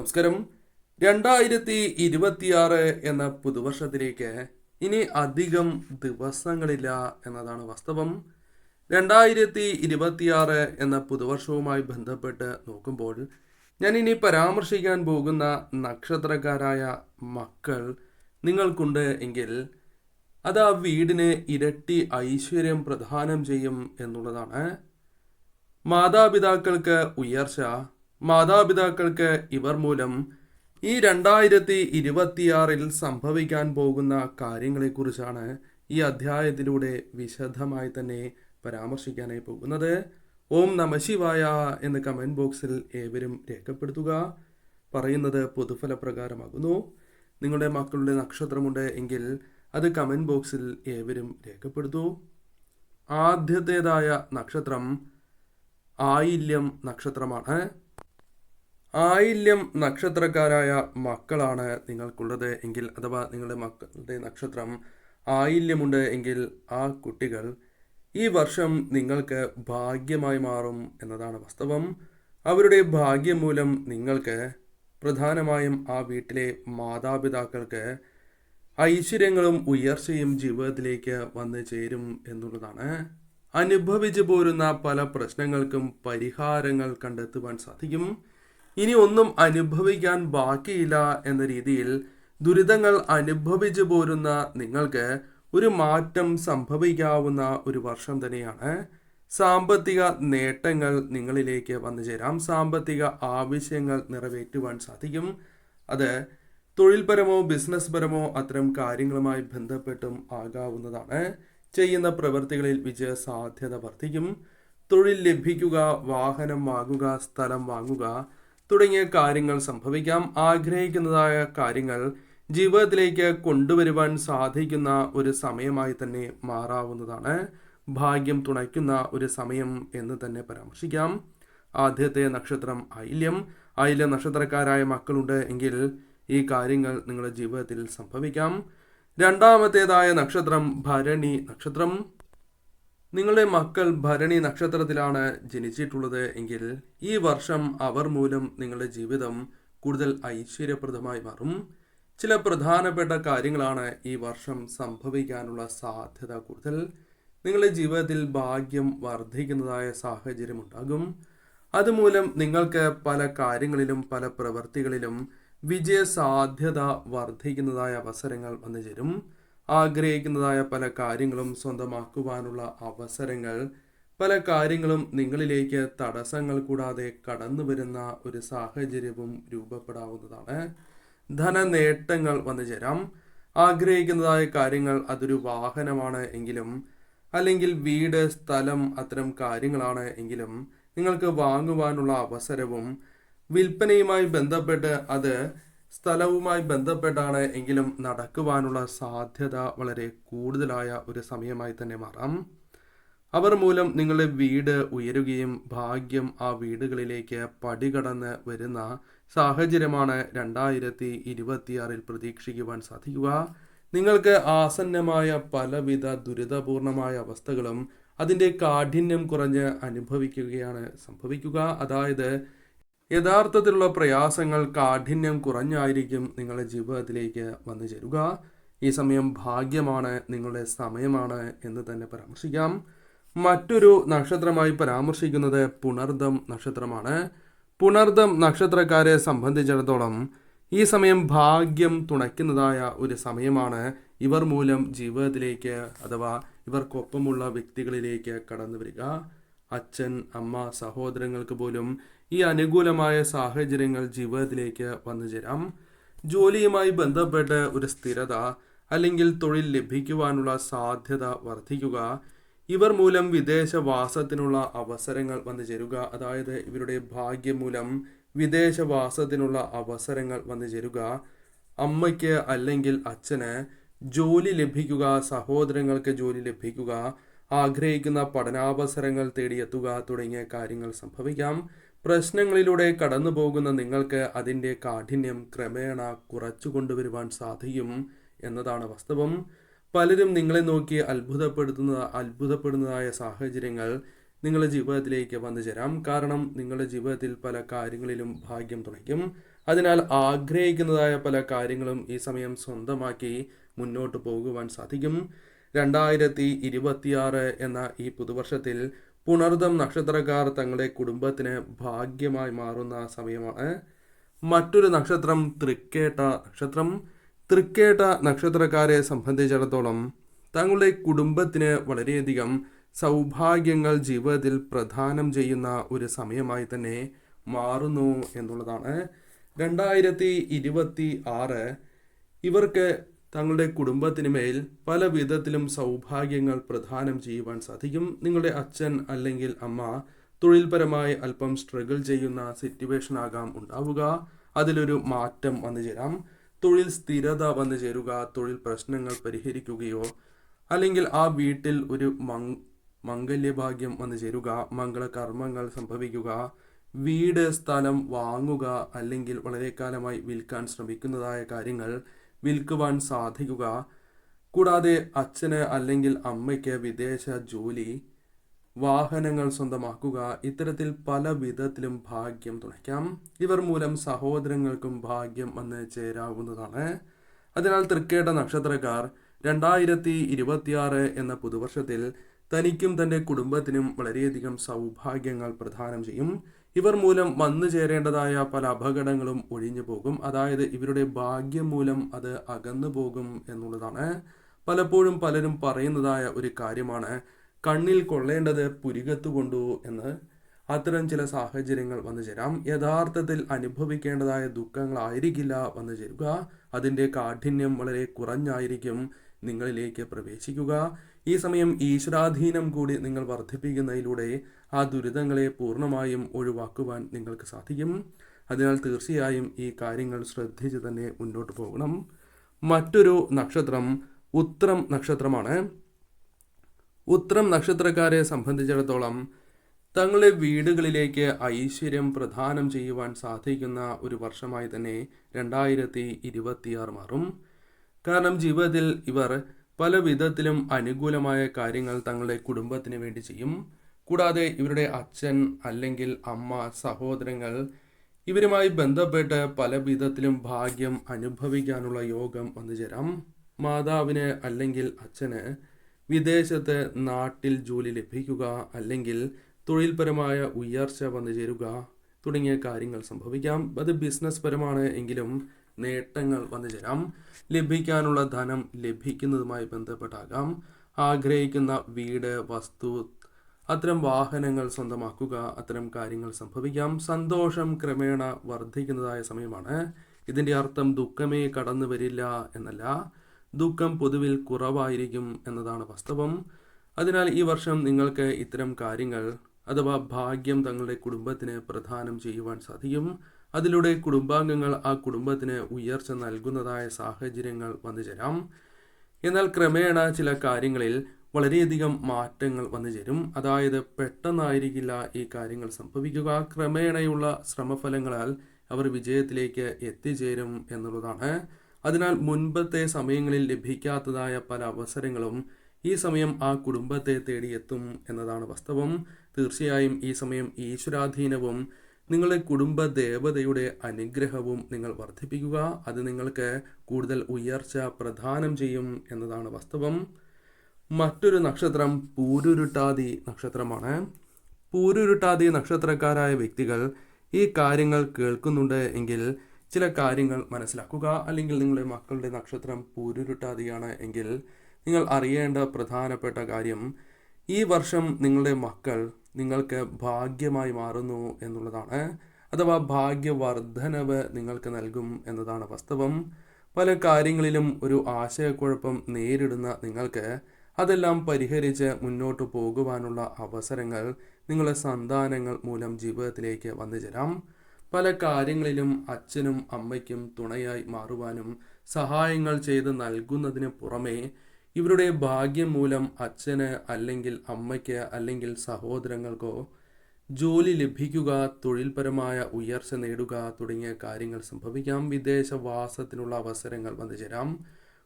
നമസ്കാരം. രണ്ടായിരത്തി ഇരുപത്തിയാറ് എന്ന പുതുവർഷത്തിലേക്ക് ഇനി അധികം ദിവസങ്ങളില്ല എന്നതാണ് വാസ്തവം. രണ്ടായിരത്തി ഇരുപത്തിയാറ് എന്ന പുതുവർഷവുമായി ബന്ധപ്പെട്ട് നോക്കുമ്പോൾ ഞാൻ ഇനി പരാമർശിക്കാൻ പോകുന്ന നക്ഷത്രക്കാരായ മക്കൾ നിങ്ങൾക്കുണ്ട് എങ്കിൽ അത് ആ വീടിന് ഇരട്ടി ഐശ്വര്യം പ്രദാനം ചെയ്യും എന്നുള്ളതാണ്. മാതാപിതാക്കൾക്ക് ഉയർച്ച മാതാപിതാക്കൾക്ക് ഇവർ മൂലം ഈ രണ്ടായിരത്തി ഇരുപത്തിയാറിൽ സംഭവിക്കാൻ പോകുന്ന കാര്യങ്ങളെക്കുറിച്ചാണ് ഈ അധ്യായത്തിലൂടെ വിശദമായി തന്നെ പരാമർശിക്കാനായി പോകുന്നത്. ഓം നമശിവായ എന്ന് കമന്റ് ബോക്സിൽ ഏവരും രേഖപ്പെടുത്തുക. പറയുന്നത് പൊതുഫലപ്രകാരമാകുന്നു. നിങ്ങളുടെ മക്കളുടെ നക്ഷത്രമുണ്ട് എങ്കിൽ അത് കമന്റ് ബോക്സിൽ ഏവരും രേഖപ്പെടുത്തൂ. ആദ്യത്തേതായ നക്ഷത്രം ആയില്യം നക്ഷത്രമാണ്. ആയില്യം നക്ഷത്രക്കാരായ മക്കളാണ് നിങ്ങൾക്കുള്ളത് എങ്കിൽ അഥവാ നിങ്ങളുടെ മക്കളുടെ നക്ഷത്രം ആയില്യമുണ്ട് എങ്കിൽ ആ കുട്ടികൾ ഈ വർഷം നിങ്ങൾക്ക് ഭാഗ്യമായി മാറും എന്നതാണ് വാസ്തവം. അവരുടെ ഭാഗ്യം മൂലം നിങ്ങൾക്ക് പ്രധാനമായും ആ വീട്ടിലെ മാതാപിതാക്കൾക്ക് ഐശ്വര്യങ്ങളും ഉയർച്ചയും ജീവിതത്തിലേക്ക് വന്നു ചേരും എന്നുള്ളതാണ്. അനുഭവിച്ചു പോരുന്ന പല പ്രശ്നങ്ങൾക്കും പരിഹാരങ്ങൾ കണ്ടെത്തുവാൻ സാധിക്കും. ഇനി ഒന്നും അനുഭവിക്കാൻ ബാക്കിയില്ല എന്ന രീതിയിൽ ദുരിതങ്ങൾ അനുഭവിച്ചു പോരുന്ന നിങ്ങൾക്ക് ഒരു മാറ്റം സംഭവിക്കാവുന്ന ഒരു വർഷം തന്നെയാണ്. സാമ്പത്തിക നേട്ടങ്ങൾ നിങ്ങളിലേക്ക് വന്നു ചേരാം. സാമ്പത്തിക ആവശ്യങ്ങൾ നിറവേറ്റുവാൻ സാധിക്കും. അത് തൊഴിൽപരമോ ബിസിനസ് പരമോ അത്തരം കാര്യങ്ങളുമായി ബന്ധപ്പെട്ടും ആകാവുന്നതാണ്. ചെയ്യുന്ന പ്രവൃത്തികളിൽ വിജയ സാധ്യത വർദ്ധിക്കും. തൊഴിൽ ലഭിക്കുക വാഹനം വാങ്ങുക സ്ഥലം വാങ്ങുക തുടങ്ങിയ കാര്യങ്ങൾ സംഭവിക്കാം. ആഗ്രഹിക്കുന്നതായ കാര്യങ്ങൾ ജീവിതത്തിലേക്ക് കൊണ്ടുവരുവാൻ സാധിക്കുന്ന ഒരു സമയമായി തന്നെ മാറാവുന്നതാണ്. ഭാഗ്യം തുണയ്ക്കുന്ന ഒരു സമയം എന്ന് തന്നെ പരാമർശിക്കാം. ആദ്യത്തെ നക്ഷത്രം ഐല്യം ഐല്യ നക്ഷത്രക്കാരായ മക്കളുണ്ട് എങ്കിൽ ഈ കാര്യങ്ങൾ നിങ്ങളുടെ ജീവിതത്തിൽ സംഭവിക്കാം. രണ്ടാമത്തേതായ നക്ഷത്രം ഭരണി നക്ഷത്രം. നിങ്ങളുടെ മക്കൾ ഭരണി നക്ഷത്രത്തിലാണ് ജനിച്ചിട്ടുള്ളത് എങ്കിൽ ഈ വർഷം അവർ മൂലം നിങ്ങളുടെ ജീവിതം കൂടുതൽ ഐശ്വര്യപ്രദമായി മാറും. ചില പ്രധാനപ്പെട്ട കാര്യങ്ങളാണ് ഈ വർഷം സംഭവിക്കാനുള്ള സാധ്യത കൂടുതൽ. നിങ്ങളുടെ ജീവിതത്തിൽ ഭാഗ്യം വർദ്ധിക്കുന്നതായ സാഹചര്യം ഉണ്ടാകും. അതുമൂലം നിങ്ങൾക്ക് പല കാര്യങ്ങളിലും പല പ്രവൃത്തികളിലും വിജയ സാധ്യത വർദ്ധിക്കുന്നതായ അവസരങ്ങൾ വന്നു ചേരും ആഗ്രഹിക്കുന്നതായ പല കാര്യങ്ങളും സ്വന്തമാക്കുവാനുള്ള അവസരങ്ങൾ പല കാര്യങ്ങളും നിങ്ങളിലേക്ക് തടസ്സങ്ങൾ കൂടാതെ കടന്നു വരുന്ന ഒരു സാഹചര്യവും രൂപപ്പെടാവുന്നതാണ്. ധനനേട്ടങ്ങൾ വന്നു ചേരാം. ആഗ്രഹിക്കുന്നതായ കാര്യങ്ങൾ അതൊരു വാഹനമാണ് എങ്കിലും അല്ലെങ്കിൽ വീട് സ്ഥലം അത്തരം കാര്യങ്ങളാണ് എങ്കിലും നിങ്ങൾക്ക് വാങ്ങുവാനുള്ള അവസരവും വിൽപ്പനയുമായി ബന്ധപ്പെട്ട് അത് സ്ഥലവുമായി ബന്ധപ്പെട്ടാണ് എങ്കിലും നടക്കുവാനുള്ള സാധ്യത വളരെ കൂടുതലായ ഒരു സമയമായി തന്നെ മാറാം. അവർ മൂലം നിങ്ങളുടെ വീട് ഉയരുകയും ഭാഗ്യം ആ വീടുകളിലേക്ക് പടികടന്ന് വരുന്ന സാഹചര്യമാണ് രണ്ടായിരത്തി ഇരുപത്തിയാറിൽ പ്രതീക്ഷിക്കുവാൻ സാധിക്കുക. നിങ്ങൾക്ക് ആസന്നമായ പലവിധ ദുരിതപൂർണമായ അവസ്ഥകളും അതിന്റെ കാഠിന്യം കുറഞ്ഞ് അനുഭവിക്കുകയാണ് സംഭവിക്കുക. അതായത് യഥാർത്ഥത്തിലുള്ള പ്രയാസങ്ങൾ കാഠിന്യം കുറഞ്ഞായിരിക്കും നിങ്ങളുടെ ജീവിതത്തിലേക്ക് വന്നു ചേരുക. ഈ സമയം ഭാഗ്യമാണ് നിങ്ങളുടെ സമയമാണ് എന്ന് തന്നെ പരാമർശിക്കാം. മറ്റൊരു നക്ഷത്രമായി പരാമർശിക്കുന്നത് പുണർദം നക്ഷത്രമാണ്. പുണർദം നക്ഷത്രക്കാരെ സംബന്ധിച്ചിടത്തോളം ഈ സമയം ഭാഗ്യം തുണയ്ക്കുന്നതായ ഒരു സമയമാണ്. ഇവർ മൂലം ജീവിതത്തിലേക്ക് അഥവാ ഇവർക്കൊപ്പമുള്ള വ്യക്തികളിലേക്ക് കടന്നു വരിക അച്ഛൻ അമ്മ സഹോദരങ്ങൾക്ക് പോലും ഈ അനുകൂലമായ സാഹചര്യങ്ങൾ ജീവിതത്തിലേക്ക് വന്നു ചേരാം. ജോലിയുമായി ബന്ധപ്പെട്ട് ഒരു സ്ഥിരത അല്ലെങ്കിൽ തൊഴിൽ ലഭിക്കുവാനുള്ള സാധ്യത വർദ്ധിക്കുക. ഇവർ മൂലം വിദേശവാസത്തിനുള്ള അവസരങ്ങൾ വന്നു ചേരുക. അതായത് ഇവരുടെ ഭാഗ്യം മൂലം വിദേശവാസത്തിനുള്ള അവസരങ്ങൾ വന്നു ചേരുക. അമ്മയ്ക്ക് അല്ലെങ്കിൽ അച്ഛന് ജോലി ലഭിക്കുക സഹോദരങ്ങൾക്ക് ജോലി ലഭിക്കുക ആഗ്രഹിക്കുന്ന പഠനാവസരങ്ങൾ തേടിയെത്തുക തുടങ്ങിയ കാര്യങ്ങൾ സംഭവിക്കാം. പ്രശ്നങ്ങളിലൂടെ കടന്നു പോകുന്ന നിങ്ങൾക്ക് അതിന്റെ കാഠിന്യം ക്രമേണ കുറച്ചു കൊണ്ടുവരുവാൻ സാധിക്കും എന്നതാണ് വാസ്തവം. പലരും നിങ്ങളെ നോക്കി അത്ഭുതപ്പെടുത്തുന്ന അത്ഭുതപ്പെടുന്നതായ സാഹചര്യങ്ങൾ നിങ്ങളുടെ ജീവിതത്തിലേക്ക് വന്നു ചേരാം. കാരണം നിങ്ങളുടെ ജീവിതത്തിൽ പല കാര്യങ്ങളിലും ഭാഗ്യം തുണയ്ക്കും. അതിനാൽ ആഗ്രഹിക്കുന്നതായ പല കാര്യങ്ങളും ഈ സമയം സ്വന്തമാക്കി മുന്നോട്ട് പോകുവാൻ സാധിക്കും. രണ്ടായിരത്തി ഇരുപത്തിയാറ് എന്ന ഈ പുതുവർഷത്തിൽ പുണർദം നക്ഷത്രക്കാർ തങ്ങളുടെ കുടുംബത്തിന് ഭാഗ്യമായി മാറുന്ന സമയമാണ്. മറ്റൊരു നക്ഷത്രം തൃക്കേട്ട നക്ഷത്രം. തൃക്കേട്ട നക്ഷത്രക്കാരെ സംബന്ധിച്ചിടത്തോളം തങ്ങളുടെ കുടുംബത്തിന് വളരെയധികം സൗഭാഗ്യങ്ങൾ ജീവിതത്തിൽ പ്രദാനം ചെയ്യുന്ന ഒരു സമയമായി തന്നെ മാറുന്നു എന്നുള്ളതാണ്. രണ്ടായിരത്തി ഇരുപത്തി ആറ് ഇവർക്ക് തങ്ങളുടെ കുടുംബത്തിന് മേൽ പല വിധത്തിലും സൗഭാഗ്യങ്ങൾ പ്രദാനം ചെയ്യുവാൻ സാധിക്കും. നിങ്ങളുടെ അച്ഛൻ അല്ലെങ്കിൽ അമ്മ തൊഴിൽപരമായി അല്പം സ്ട്രഗിൾ ചെയ്യുന്ന സിറ്റുവേഷൻ ആകാം ഉണ്ടാവുക. അതിലൊരു മാറ്റം വന്നു ചേരാം. തൊഴിൽ സ്ഥിരത വന്നു ചേരുക തൊഴിൽ പ്രശ്നങ്ങൾ പരിഹരിക്കുകയോ അല്ലെങ്കിൽ ആ വീട്ടിൽ ഒരു മങ് മംഗല്യഭാഗ്യം വന്നു ചേരുക മംഗളകർമ്മങ്ങൾ സംഭവിക്കുക വീട് സ്ഥലം വാങ്ങുക അല്ലെങ്കിൽ വളരെ കാലമായി വിൽക്കാൻ ശ്രമിക്കുന്നതായ കാര്യങ്ങൾ വിൽക്കുവാൻ സാധിക്കുക. കൂടാതെ അച്ഛന് അല്ലെങ്കിൽ അമ്മയ്ക്ക് വിദേശ ജോലി വാഹനങ്ങൾ സ്വന്തമാക്കുക ഇത്തരത്തിൽ പല വിധത്തിലും ഭാഗ്യം തുണയ്ക്കാം. ഇവർ മൂലം സഹോദരങ്ങൾക്കും ഭാഗ്യം വന്ന് ചേരാവുന്നതാണ്. അതിനാൽ തൃക്കേട്ട നക്ഷത്രക്കാർ രണ്ടായിരത്തി ഇരുപത്തിയാറ് എന്ന പുതുവർഷത്തിൽ തനിക്കും തന്റെ കുടുംബത്തിനും വളരെയധികം സൗഭാഗ്യങ്ങൾ പ്രദാനം ചെയ്യും. ഇവർ മൂലം വന്നു ചേരേണ്ടതായ പല അപകടങ്ങളും ഒഴിഞ്ഞു പോകും. അതായത് ഇവരുടെ ഭാഗ്യം മൂലം അത് അകന്നു പോകും എന്നുള്ളതാണ് പലപ്പോഴും പലരും പറയുന്നതായ ഒരു കാര്യമാണ്. കണ്ണിൽ കൊള്ളേണ്ടത് പുരികത്തു കൊണ്ടു എന്ന് അത്തരം ചില സാഹചര്യങ്ങൾ വന്നു ചേരാം. യഥാർത്ഥത്തിൽ അനുഭവിക്കേണ്ടതായ ദുഃഖങ്ങളായിരിക്കില്ല വന്നു ചേരുക. അതിന്റെ കാഠിന്യം വളരെ കുറഞ്ഞായിരിക്കും. നിങ്ങളിലേക്ക് പ്രവേശിക്കുക. ഈ സമയം ഈശ്വരാധീനം കൂടി നിങ്ങൾ വർദ്ധിപ്പിക്കുന്നതിലൂടെ ആ ദുരിതങ്ങളെ പൂർണമായും ഒഴിവാക്കുവാൻ നിങ്ങൾക്ക് സാധിക്കും. അതിനാൽ തീർച്ചയായും ഈ കാര്യങ്ങൾ ശ്രദ്ധിച്ച് തന്നെ മുന്നോട്ട് പോകണം. മറ്റൊരു നക്ഷത്രം ഉത്രം നക്ഷത്രമാണ്. ഉത്രം നക്ഷത്രക്കാരെ സംബന്ധിച്ചിടത്തോളം തങ്ങളുടെ വീടുകളിലേക്ക് ഐശ്വര്യം പ്രദാനം ചെയ്യുവാൻ സാധിക്കുന്ന ഒരു വർഷമായി തന്നെ രണ്ടായിരത്തി ഇരുപത്തിയാറ് മാറും. കാരണം ജീവിതത്തിൽ ഇവർ പല വിധത്തിലും അനുകൂലമായ കാര്യങ്ങൾ തങ്ങളുടെ കുടുംബത്തിന് വേണ്ടി ചെയ്യും. കൂടാതെ ഇവരുടെ അച്ഛൻ അല്ലെങ്കിൽ അമ്മ സഹോദരങ്ങൾ ഇവരുമായി ബന്ധപ്പെട്ട് പല വിധത്തിലും ഭാഗ്യം അനുഭവിക്കാനുള്ള യോഗം വന്നു ചേരാം. മാതാവിന് അല്ലെങ്കിൽ അച്ഛന് വിദേശത്ത് നാട്ടിൽ ജോലി ലഭിക്കുക അല്ലെങ്കിൽ തൊഴിൽപരമായ ഉയർച്ച വന്നു ചേരുക തുടങ്ങിയ കാര്യങ്ങൾ സംഭവിക്കാം. അത് ബിസിനസ് പരമാണ് എങ്കിലും നേട്ടങ്ങൾ വന്നു ചേരാം ലഭിക്കാനുള്ള ധനം ലഭിക്കുന്നതുമായി ബന്ധപ്പെട്ടാകാം. ആഗ്രഹിക്കുന്ന വീട് വസ്തു അത്തരം വാഹനങ്ങൾ സ്വന്തമാക്കുക അത്തരം കാര്യങ്ങൾ സംഭവിക്കാം. സന്തോഷം ക്രമേണ വർദ്ധിക്കുന്നതായ സമയമാണ്. ഇതിന്റെ അർത്ഥം ദുഃഖമേ കടന്നു വരില്ല എന്നല്ല. ദുഃഖം പൊതുവിൽ കുറവായിരിക്കും എന്നതാണ് വാസ്തവം. അതിനാൽ ഈ വർഷം നിങ്ങൾക്ക് ഇത്തരം കാര്യങ്ങൾ അഥവാ ഭാഗ്യം തങ്ങളുടെ കുടുംബത്തിന് പ്രധാനം ചെയ്യുവാൻ സാധിക്കും. അതിലൂടെ കുടുംബാംഗങ്ങൾ ആ കുടുംബത്തിന് ഉയർച്ച നൽകുന്നതായ സാഹചര്യങ്ങൾ വന്നു ചേരാം. എന്നാൽ ക്രമേണ ചില കാര്യങ്ങളിൽ വളരെയധികം മാറ്റങ്ങൾ വന്നു ചേരും. അതായത് പെട്ടെന്നായിരിക്കില്ല ഈ കാര്യങ്ങൾ സംഭവിക്കുക. ക്രമേണയുള്ള ശ്രമഫലങ്ങളാൽ അവർ വിജയത്തിലേക്ക് എത്തിച്ചേരും എന്നുള്ളതാണ്. അതിനാൽ മുൻപത്തെ സമയങ്ങളിൽ ലഭിക്കാത്തതായ പല അവസരങ്ങളും ഈ സമയം ആ കുടുംബത്തെ തേടിയെത്തും എന്നതാണ് വാസ്തവം. തീർച്ചയായും ഈ സമയം ഈശ്വരാധീനവും നിങ്ങളുടെ കുടുംബ ദേവതയുടെ അനുഗ്രഹവും നിങ്ങൾ വർദ്ധിപ്പിക്കുക. അത് നിങ്ങൾക്ക് കൂടുതൽ ഉയർച്ച പ്രദാനം ചെയ്യും എന്നതാണ് വാസ്തവം. മറ്റൊരു നക്ഷത്രം പൂരുരുട്ടാതി നക്ഷത്രമാണ്. പൂരുരുട്ടാതി നക്ഷത്രക്കാരായ വ്യക്തികൾ ഈ കാര്യങ്ങൾ കേൾക്കുന്നുണ്ട് എങ്കിൽ ചില കാര്യങ്ങൾ മനസ്സിലാക്കുക. അല്ലെങ്കിൽ നിങ്ങളുടെ മക്കളുടെ നക്ഷത്രം പൂരുരുട്ടാതിയാണ് എങ്കിൽ നിങ്ങൾ അറിയേണ്ട പ്രധാനപ്പെട്ട കാര്യം ഈ വർഷം നിങ്ങളുടെ മക്കൾ നിങ്ങൾക്ക് ഭാഗ്യമായി മാറുന്നു എന്നുള്ളതാണ്. അഥവാ ഭാഗ്യവർദ്ധനവ് നിങ്ങൾക്ക് നൽകും എന്നതാണ് വാസ്തവം. പല കാര്യങ്ങളിലും ഒരു ആശയക്കുഴപ്പം നേരിടുന്ന നിങ്ങൾക്ക് അതെല്ലാം പരിഹരിച്ച് മുന്നോട്ട് പോകുവാനുള്ള അവസരങ്ങൾ നിങ്ങളുടെ സന്താനങ്ങൾ മൂലം ജീവിതത്തിലേക്ക് വന്നു ചേരാം പല കാര്യങ്ങളിലും അച്ഛനും അമ്മയ്ക്കും തുണയായി മാറുവാനും സഹായങ്ങൾ ചെയ്ത് നൽകുന്നതിന് പുറമേ ഇവരുടെ ഭാഗ്യം മൂലം അച്ഛന് അല്ലെങ്കിൽ അമ്മയ്ക്ക് അല്ലെങ്കിൽ സഹോദരങ്ങൾക്കോ ജോലി ലഭിക്കുക തൊഴിൽപരമായ ഉയർച്ച നേടുക തുടങ്ങിയ കാര്യങ്ങൾ സംഭവിക്കാം. വിദേശവാസത്തിനുള്ള അവസരങ്ങൾ വന്നു ചേരാം.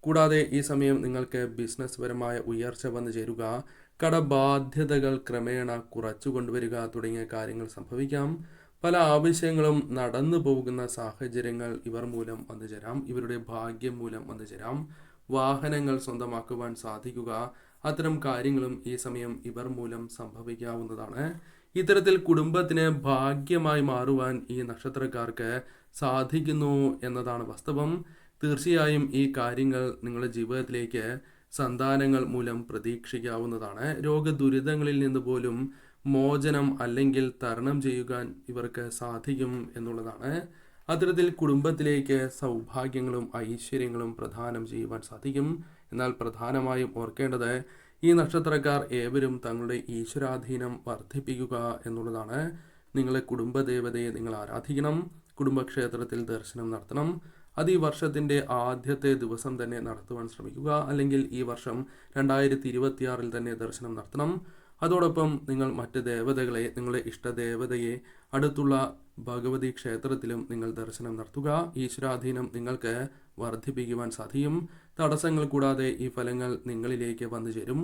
കൂടാതെ ഈ സമയം നിങ്ങൾക്ക് ബിസിനസ് പരമായ ഉയർച്ച വന്നു ചേരുക. കടബാധ്യതകൾ ക്രമേണ കുറച്ചു കൊണ്ടുവരിക തുടങ്ങിയ കാര്യങ്ങൾ സംഭവിക്കാം. പല ആവശ്യങ്ങളും നടന്നു പോകുന്ന സാഹചര്യങ്ങൾ ഇവർ മൂലം വന്നു ചേരാം. ഇവരുടെ ഭാഗ്യം മൂലം വന്നു ചേരാം. വാഹനങ്ങൾ സ്വന്തമാക്കുവാൻ സാധിക്കുക. അത്തരം കാര്യങ്ങളും ഈ സമയം ഇവർ മൂലം സംഭവിക്കാവുന്നതാണ്. ഇത്തരത്തിൽ കുടുംബത്തിന് ഭാഗ്യമായി മാറുവാൻ ഈ നക്ഷത്രക്കാർക്ക് സാധിക്കുന്നു എന്നതാണ് വാസ്തവം. തീർച്ചയായും ഈ കാര്യങ്ങൾ നിങ്ങളുടെ ജീവിതത്തിലേക്ക് സന്താനങ്ങൾ മൂലം പ്രതീക്ഷിക്കാവുന്നതാണ്. രോഗദുരിതങ്ങളിൽ നിന്ന് പോലും മോചനം അല്ലെങ്കിൽ തരണം ചെയ്യുവാൻ ഇവർക്ക് സാധിക്കും എന്നുള്ളതാണ്. അത്തരത്തിൽ കുടുംബത്തിലേക്ക് സൗഭാഗ്യങ്ങളും ഐശ്വര്യങ്ങളും പ്രദാനം ചെയ്യുവാൻ സാധിക്കും. എന്നാൽ പ്രധാനമായും ഓർക്കേണ്ടത് ഈ നക്ഷത്രക്കാർ ഏവരും തങ്ങളുടെ ഈശ്വരാധീനം വർദ്ധിപ്പിക്കുക എന്നുള്ളതാണ്. നിങ്ങളെ കുടുംബദേവതയെ നിങ്ങൾ ആരാധിക്കണം കുടുംബക്ഷേത്രത്തിൽ ദർശനം നടത്തണം അത് ഈ വർഷത്തിന്റെ ആദ്യത്തെ ദിവസം തന്നെ നടത്തുവാൻ ശ്രമിക്കുക അല്ലെങ്കിൽ ഈ വർഷം രണ്ടായിരത്തി ഇരുപത്തിയാറിൽ തന്നെ ദർശനം നടത്തണം. അതോടൊപ്പം നിങ്ങൾ മറ്റ് ദേവതകളെ നിങ്ങളുടെ ഇഷ്ടദേവതയെ അടുത്തുള്ള ഭഗവതി ക്ഷേത്രത്തിലും നിങ്ങൾ ദർശനം നടത്തുക. ഈശ്വരാധീനം നിങ്ങൾക്ക് വർദ്ധിപ്പിക്കുവാൻ സാധിക്കും. തടസ്സങ്ങൾ കൂടാതെ ഈ ഫലങ്ങൾ നിങ്ങളിലേക്ക് വന്നു ചേരും.